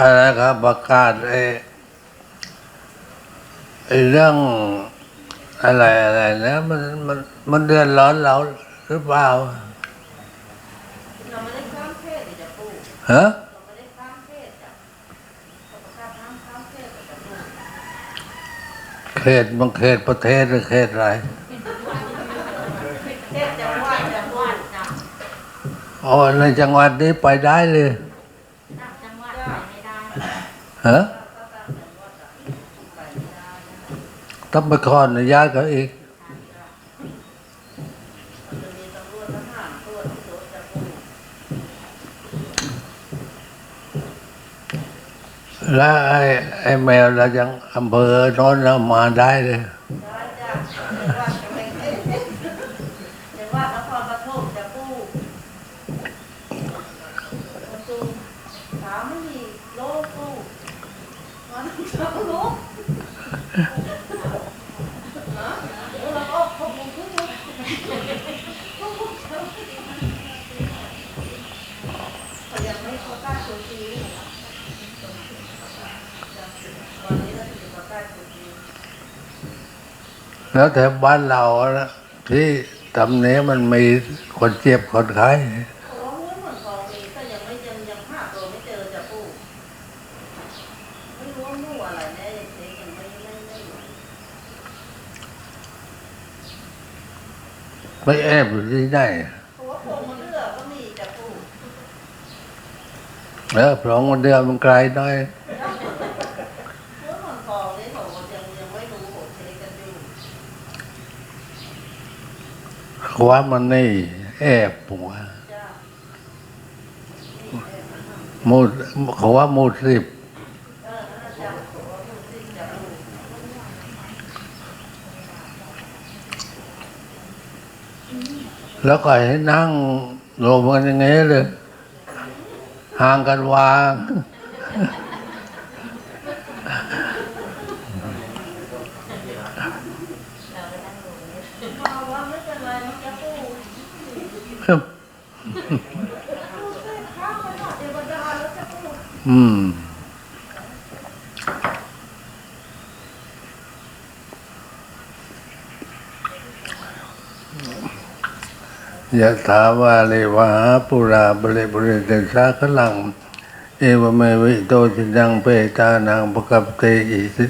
อะไรครับประกาศไอ้ไอ้เรื่องอะไรอะไรนะมันมันมันเดือดร้อนเราหรือเปล่าเราไม่ได้ข้ามเพศจ้ะปู่ฮะเราไม่ได้ข้ามเพศจ้ะเราประกาศห้ามข้ามเพศจ้ะปู่เขตบางเขตประเทศหรือเขตอะไรเพศจังหวัดจังหวัดจ้ะอ๋อในจังหวัดนี้ไปได้เลย ต่างจังหวัดไปไม่ได้ ฮะก็ต่างจังหวัดอะไปไม่ได้นะต้องไปขออนุญาตเขาอีกมันจะมีตำรวจทหารตรวจที่รถจ้ะปู่แล้วไอ้ไอ้แมวเรายังอำเภอโน้นเรามาได้เลย แพงเพชรจังหวัดนครปฐมจ้ะปู่ประตูถวบ้าเขายังไม่ประกาศตัวจริงวันเราถึงประกาศตัวจริงแล้วแถวบ้านเราที่ตำเนี้มันมีคนเจ็บคนไข้ เพราะว่าเมื่อเหมือนทองมีแต่ยังไม่ยังยังหาตัวไม่เจอจะปู่ไม่รู้ว่าหมู่อะไรแน่ยังเช็คยังไม่ไม่ไม่รู้ ไม่แอบอยู่ที่ไหนเพราะว่าโครงมันเลือก็มีจะปู่แล้วพรองมันเดือมันไกลหน่อยเมื่อเหมือนทองนี่เขายังยังไม่รู้คว่ามันนี่แอบหัวจ้ามูดเขาว่ามูดสิบ เออนั่นน่ะจ้าเพราะว่าผู้สิ้นจะปู่ แล้วก็ให้นั่งรวมกันอย่างงี้เลย ห่างกันวางมาว่าไม่เป็นไรนะจะปู่ข้ามไปหาเทวดาแล้วจะปู่ อืม ยะถาวาเลวหาปุราบริบุริเตสาขลัง เอวเมวิโตจินังเปตานังปะกับเตอิสิ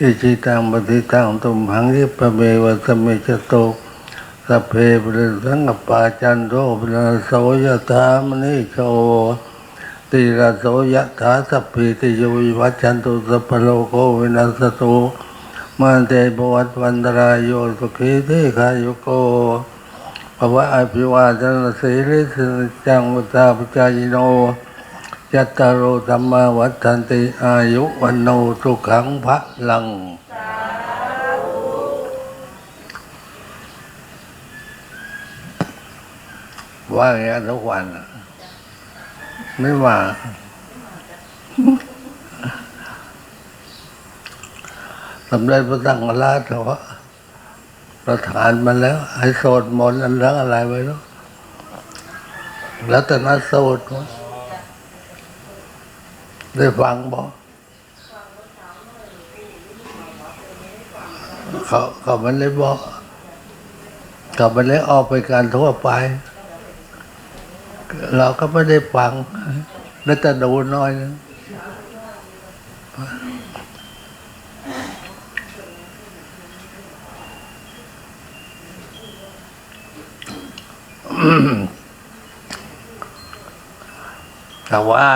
อิจิตังปฏิตังตุมหังยิปเมวะสมเมจโตสัพเพปริสังกปาจันโทปนะโสยะถามณิโชติระโสยะถาสัพพิติโยวิวัชชันตุสัพพโลโควินัสสตุมาเตปวัตวันตรายโยสุขีเทขายุโก ภวะอภิวาทนาสีลิสนจังวุตาปจายโนยัตตารโอธรรมาวัฏันติอายุวันโนสุขังพระลัง ว่าอย่างนี้ทุกวันไม่ว่า สำเร็จพระสังฆราชเขาว่า ประทานมาแล้ว ให้โสดมนต์อันเรื่องอะไรไว้แล้วแล้วแต่นัดโสดวะได้ฟังบอกเขาเขามันเลยบอกเขามันเลยออกไปการทั่วไป เราก็ไม่ได้ฟังแล้วแต่ดูน้อยนะ แต่ว่า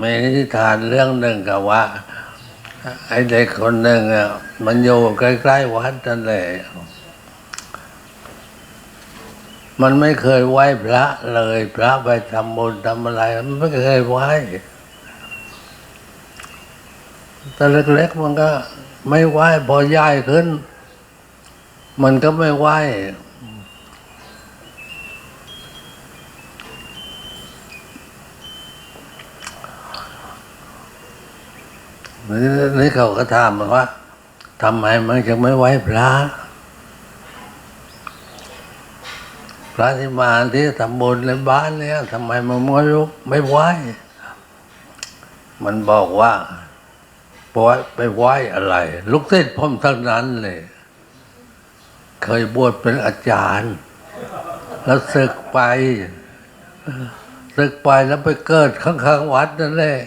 มีนิทานเรื่องหนึ่งกับว่า ไอ้เด็กคนหนึ่งอะมันอยู่ใกล้ๆวัดนั่นแหละมันไม่เคยไหว้พระเลย พระไปทำบุญทำอะไร มันไม่เคยไหว้แต่เล็กๆมันก็ไม่ไหว้พอใหญ่ขึ้น มันก็ไม่ไหว้ นี่นี่เขาก็ถามมาว่าทำไมมันจะไม่ไหว้พระพระที่มาที่ทำบุญในบ้านเนี่ยทำไมมันไม่รู้ไม่ไหวมันบอกว่าปอยไปไหวอะไร ลูกศิษย์ผมทั้งนั้นเลย เคยบวชเป็นอาจารย์ แล้วศึกไปศึกไปแล้วไปเกิดข้างๆวัดนั่นแหละ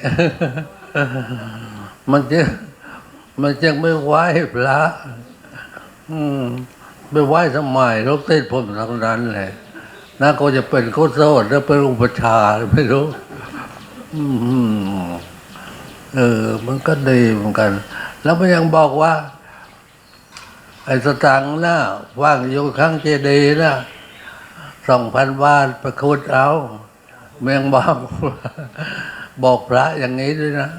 มันจะมันจึงไม่ไหว้พระอืมไปไหว้สมัยลูกศิษย์ผมทั้งนั้นเลยน่าก็จะเป็นโคตรโซดแล้วเป็นอุปชาไม่รู้อืมเออ มันก็ดีเหมือนกัน แล้วมันยังบอกว่า ไอ้สตังค์น่ะว่างอยู่ข้างเจดีย์น่ะสองพันบาทไปคุดเอา เมียงบอกบอกพระอย่างนี้ด้วยนะ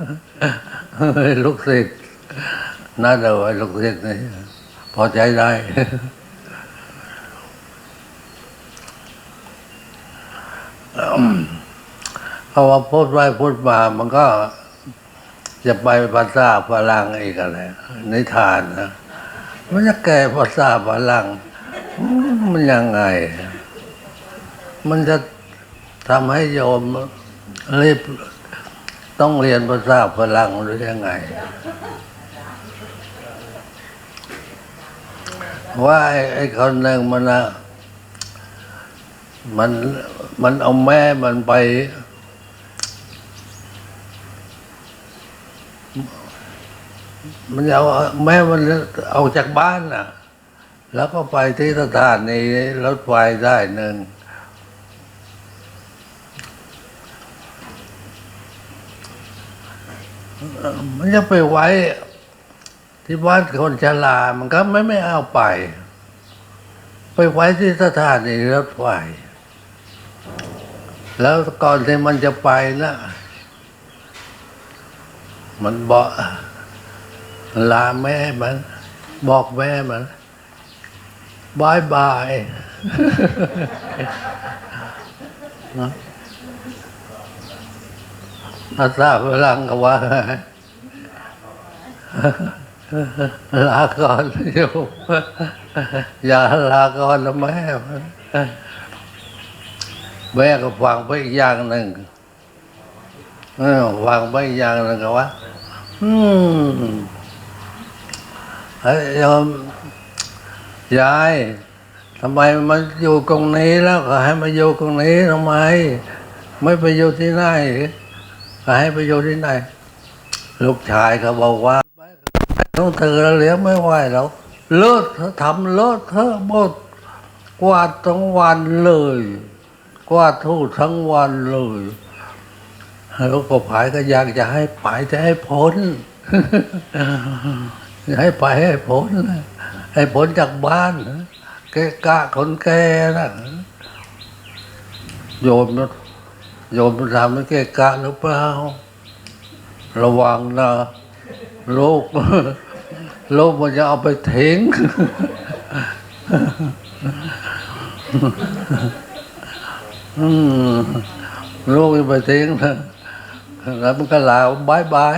ลูกศิษย์น่าจะไอ้ลูกศิษย์นี่พอใจได้เพราะว่าพูดไปพูดมามันก็จะไปภาษาฝรั่งอีกอะไรนิทานนะมันจะแก่ภาษาฝรั่งมันยังไง มันจะทำให้โยมรีบ ต้องเรียนภาษาฝรั่งหรือยังไง ว่าไอ้ไอคนหนึ่งมันนะมันมันเอาแม่มันไป มันเอาแม่มันเอาจากบ้านน่ะ แล้วก็ไปที่สถานีรถไฟได้หนึ่ง มันจะไปไว้ ที่บ้านคนชรามันก็ไม่ไม่เอาไป ไปไว้ที่สถานีรถไฟแล้วก่อนที่มันจะไปนะมันบอกลาแม่มัน บอกแม่มันบายบายนะ ภาษาฝรั่งก็ว่าลาก่อนโยมอย่าลาก่อนนะแม่แม่ก็ฟังไปอีกอย่างหนึ่งฟังไปอีกอย่างหนึ่งก็ว่า อืมยโยมยายทำไมมันอยู่ตรงนี้แล้วก็ให้มาอยู่ตรงนี้ทำไม ไม่ไปอยู่ที่ไหน ก็ให้ไปอยู่ที่ไหน ลูกชายเขาบอกว่าต้องเธอแล้วเลี้ยงไม่ไหวแล้วเลิกเธอทำเลิกเธอหมดกวาดทั้งวันเลย กวาดทูดทั้งวันเลยแล้วก็ผายก็อยากจะให้ไปจะให้พ้นให้ไปให้พ้นให้พ้นจากบ้านแกกะคนแก่นะโยมนะ โยมทำให้แกกะหรือเปล่า ระวังนะโลกโลกมันจะเอาไปทิ้งโลกจะไปทิ้งนะแล้วมันก็ลาบายบาย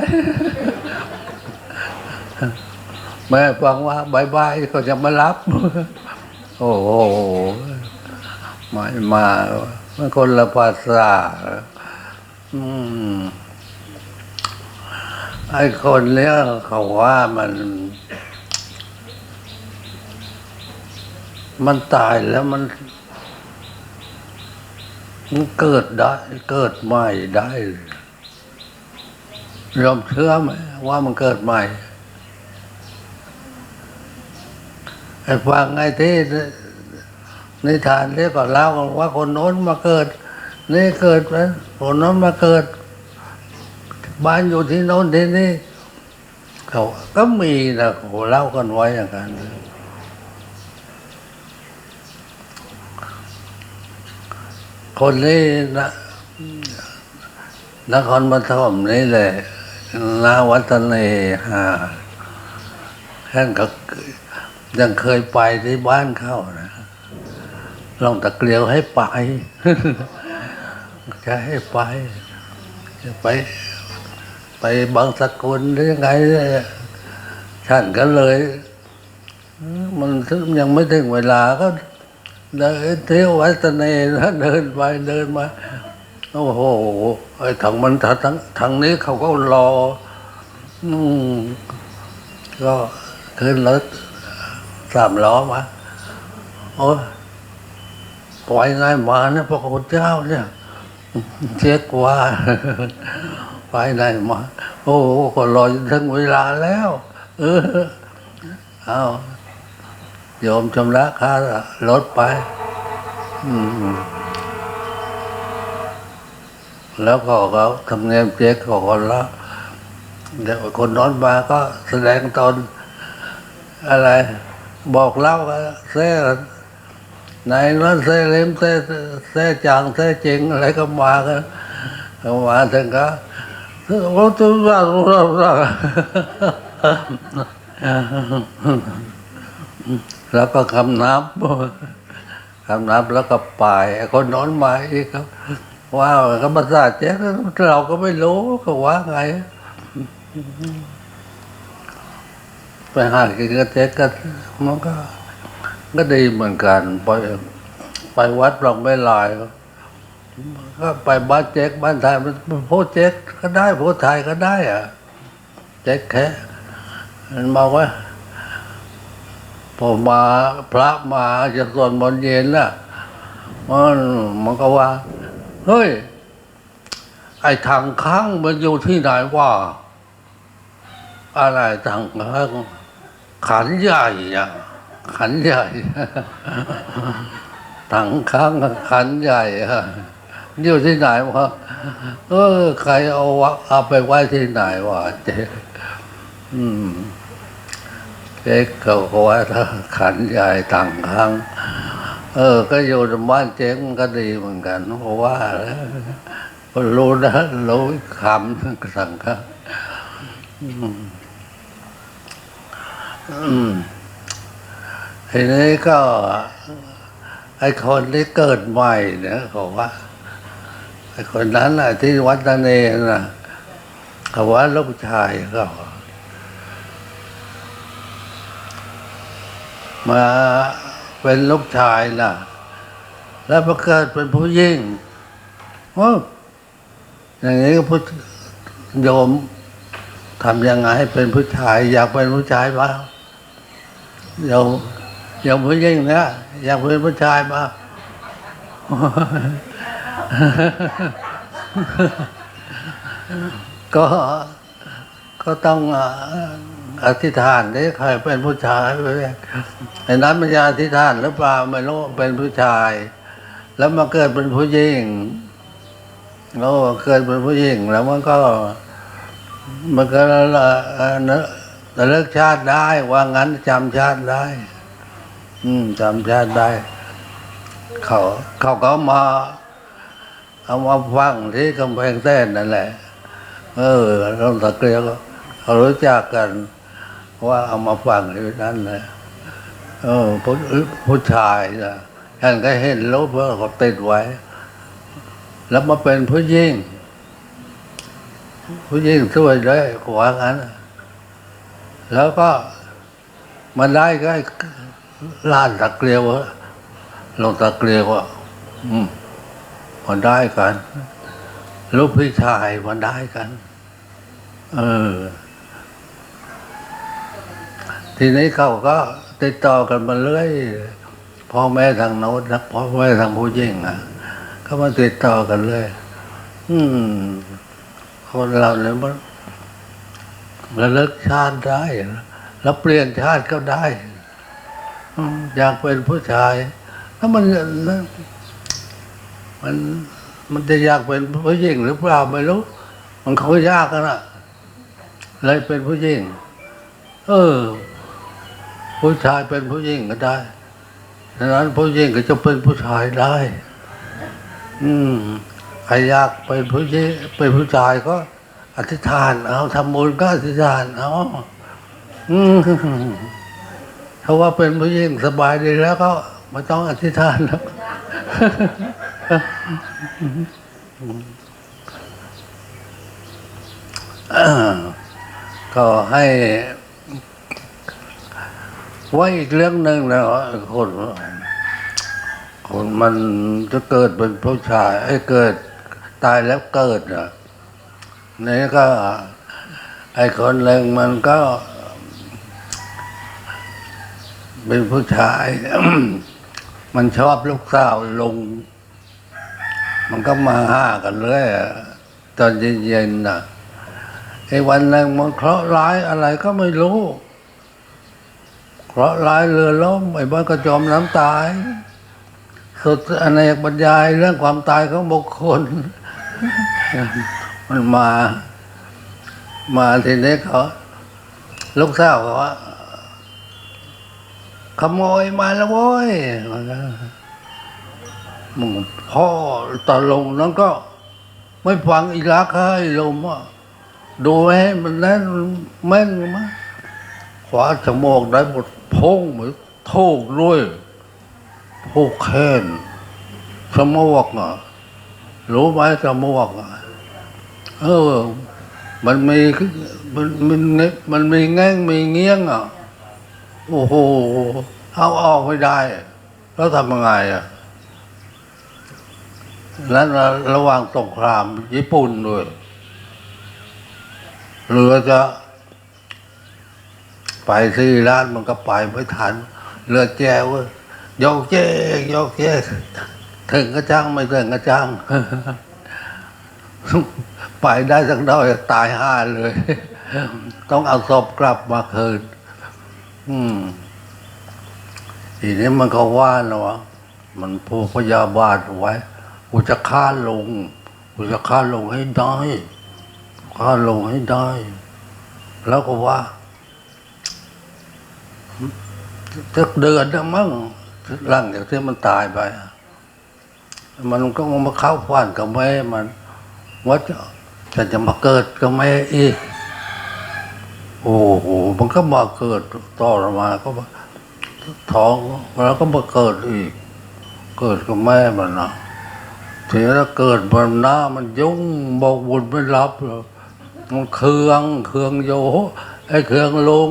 แม่ฟังว่าบายบายก็จะมารับ โอ้โหไม่มา มันคนละภาษาอืมไอ้คนเนี้ยเขาว่ามัน มันตายแล้วมันมันเกิดได้เกิดใหม่ได้ยอมเชื่อไหมว่ามันเกิดใหม่ไอ้ฟังไอ้ที่ นิทานที่ก็เล่ากันว่าคนโน้นมาเกิด นี่เกิดแล้วคนโน้นมาเกิด บ้านอยู่ที่โน้นที่นี่เขาก็มีนะโหเล่ากันไว้อย่างนั้นคนนี้นะนครปฐมนี่แหละนาวัฒเนหาท่านก็ยังเคยไปที่บ้านเขานะ ลองตะเกียวให้ไป จะให้ไปจะไป ไปบางสกุลหรือยังไงฉันก็เลย มันยังไม่ถึงเวลาก็เดินเที่ยววัดเนนะเดินไปเดินมาโอ้โหไอ้ทางมันทางทางนี้เขาก็รออืมก็ขึ้นรถสามล้อมาโอ้ ปล่อยไงมาเนี่ยพระคุณเจ้าเนี่ยเช็คว่าไปไหนมา โอ้ก็รอจนถึงเวลาแล้ว เออเอาโยมชำระค่ารถไป อืมแล้วก็เขาทำเนียมเจ๊กเขาคนละเดี๋ยวคนนอนมาก็แสดงตนอะไร บอกเล่ากันเซ่ ไหนนั้นเซ่เล่มเซ่เซ่จางเซ่จริงอะไรก็มากันก็มาถึงก็โอ้ตัวเราเราเราแล้วก็คำนับคำนับแล้วก็ไปคนนอนมาอีกครับว่าก็ภาษาเจ๊เราก็ไม่รู้เขาว่าไงไปหากินกับเจ๊กก็มันก็ ก็ดีเหมือนกัน ไปไปวัดปลองไม่ลายก็ไปบ้านเจ๊กบ้านไทยมันพูดเจ๊กก็ได้พูดไทยก็ได้อะเจ๊กแค่มันบอกว่าพอมาพระมาจะสวดมนต์เย็นน่ะมันมันก็ว่า เฮ้ย ไอ้ทางข้างมันอยู่ที่ไหนวะอะไรทางข้างขันใหญ่อะ ขันใหญ่ทางข้างขันใหญ่อะอยู่ที่ไหนวะเออใครเอาวะเอาไปไว้ที่ไหนวะเจ๊อืมเจ๊เขาก็ว่าถ้าขันใหญ่ต่างข้างเออ ก็อยู่ในบ้านเจ๊งมันก็ดีเหมือนกันเพราะว่ารู้นะรู้คำสั่งครับอืมอืม ทีนี้ก็ไอ้คนที่เกิดใหม่เนี่ยเขาว่าไอ้คนนั้นน่ะที่วัดตะเนน่ะเขาว่าลูกชายเขามาเป็นลูกชายน่ะ แล้วมาเกิดเป็นผู้ยิ่งโอ้อย่างนี้ก็พุทธโยมทำยังไงให้เป็นผู้ชาย อยากเป็นผู้ชายบ้างโยม โยมผู้ยิ่งนะอย่ากเป็นผู้ชายบ้าก็ก็ต้องอธิษฐานได้ใครเป็นผู้ชายไปเลยไอ้นั้นมันจะอธิษฐานหรือเปล่าไม่รู้เป็นผู้ชาย แล้วมาเกิดเป็นผู้หญิงโอ้เกิดเป็นผู้หญิงแล้วมันก็ มันก็ละเอ่อเนอะระลึกชาติได้ ว่างั้นจำชาติได้ อืมจำชาติได้ เขาเขาก็มาเอามาฟังที่กำแพงแสนนั่นแหละ เออเราตะเกียบเขารู้จักกัน ว่าเอามาฟังที่นั่นเลยเออผู้ผู้ชายนะท่านก็เห็นรูปว่าเขาติดไว้ แล้วมาเป็นผู้หญิงผู้หญิงช่วยด้ขวางั้น แล้วก็มาได้ก็ให้ ล้านตะเกียบลงตะเกียบว่าอืมมาได้กันลูกพี่ชายมาได้กัน เออ ทีนี้เขาก็ติดต่อกันมาเรื่อยพ่อแม่ทางโน้นนะพ่อแม่ทางผู้หญิงอะเขามาติดต่อกันเลย อืม คนเราเนี่ยมันระลึกชาติได้ แล้วเปลี่ยนชาติก็ได้ อยากเป็นผู้ชายถ้ามันมันมันจะอยากเป็นผู้หญิงหรือเปล่าไม่รู้ มันเขายากกันอะเลยเป็นผู้หญิงเออ ผู้ชายเป็นผู้หญิงก็ได้ดังนั้นผู้หญิงก็จะเป็นผู้ชายได้ อืมใครอยากเป็นผู้หญิงเป็นผู้ชายก็ อธิษฐาน เอาทำบุญก็อธิษฐานเอาอืม ถ้าว่าเป็นผู้หญิงสบายดีแล้วก็ไม่ต้องอธิษฐานแล้วก็ให้ไว้อีกเรื่องหนึ่งนะคนคนมันจะเกิดเป็นผู้ชายไอ้เกิดตายแล้วเกิดอะนี่ก็ ไอ้คนหนึ่งมันก็ เป็นผู้ชาย มันชอบลูกสาวลง มันก็มาห้ากันเลยตอนเย็นๆนะไอ้วันนึ่งมันเคราะห์ร้ายอะไรก็ไม่รู้ เคราะห์ร้ายเรือล่มไอ้บ้านก็จมน้ำตายสุดอเนกบรรยายเรื่องความตายของบุคคล มันมา มาทีนี้เขาลูกสาวเขาว่า ขโมยมาแล้วโว้ยมึงพ่อตาลงนั้นก็ ไม่ฟังอีรักให้ลมอะดูให้มันแน่นแม่นมั้ยขวาจมูกได้หมดพงเหมือนโทกด้วยโทกแค้นสมวกอะรู้ไหมสมวกอะเออ มันมีมันมันมันมีแง่งมีเงี้ยงอะ โอ้โหเอาออกไม่ได้แล้วทำยังไงอะนั้นระหว่างสงครามญี่ปุ่นด้วยเรือจะ ไปที่ร้านมันก็ไปไม่ทันเรือแจวโยกเจ๊กโยกเจ๊กถึงกระจังไม่ถึงกระจังไปได้สักน้อยตายห้าเลย ต้องเอาศพกลับมาคืน อืมทีนี้มันก็ว่าเนะวะมันพูดพยาบาทไว้กูจะฆ่าลงกูจะฆ่าลงให้ได้ฆ่าลงให้ได้ แล้วก็ว่าจะเดือนนะมั้งหลังจากที่มันตายไปมันก็มาเข้าฝันกับแม่มันว่าจะจะจะมาเกิดกับแม่อีก โอ้โหมันก็มาเกิดต่อมาก็มาท้องแล้วก็มาเกิดอีก เกิดกับแม่มันนะทีนี้ถ้าเกิดมันหน้ามันยุ่งบอกบุญไม่รับหรอกมันเคืองเคืองโยไอ้เคืองลง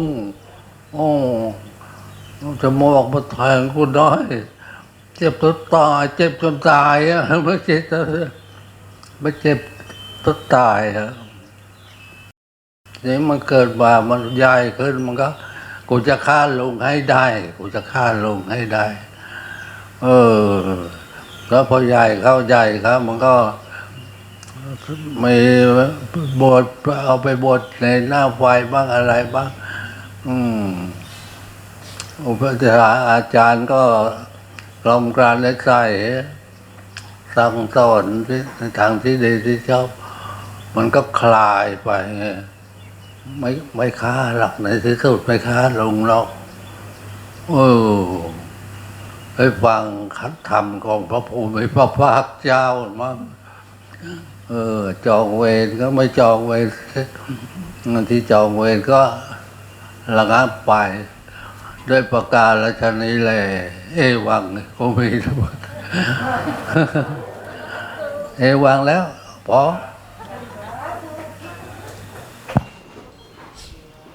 โอ้จะมอกมาแทงกูได้เจ็บจนตาย เจ็บจนตายอะไม่เจ็บไม่เจ็บจนตายอะ นี่มันเกิดมามันใหญ่ขึ้นมันก็กูจะฆ่าลงให้ได้ กูจะฆ่าลงให้ได้ เออ แล้วพอใหญ่เข้าใหญ่ครับ มันก็มีบทเอาไปบทในหน้าไฟบ้างอะไรบ้าง อืมอุปถาอาจารย์ก็กลอมกลานและใส่สั่งสอนที่ในทางที่ดีที่ชอบมันก็คลายไปไง ไม่ไม่ค้าหรอกในที่สุดไม่ค้าลงหรอกเออไปฟังคัดธรรมของพระภูมิพระภาคเจ้ามั้งเออ จองเวรก็ไม่จองเวรที่จองเวรก็ระงับไป ด้วยประกาศชนี้แหละเอวังก็มีทั้งหมดเอวังแล้วพอ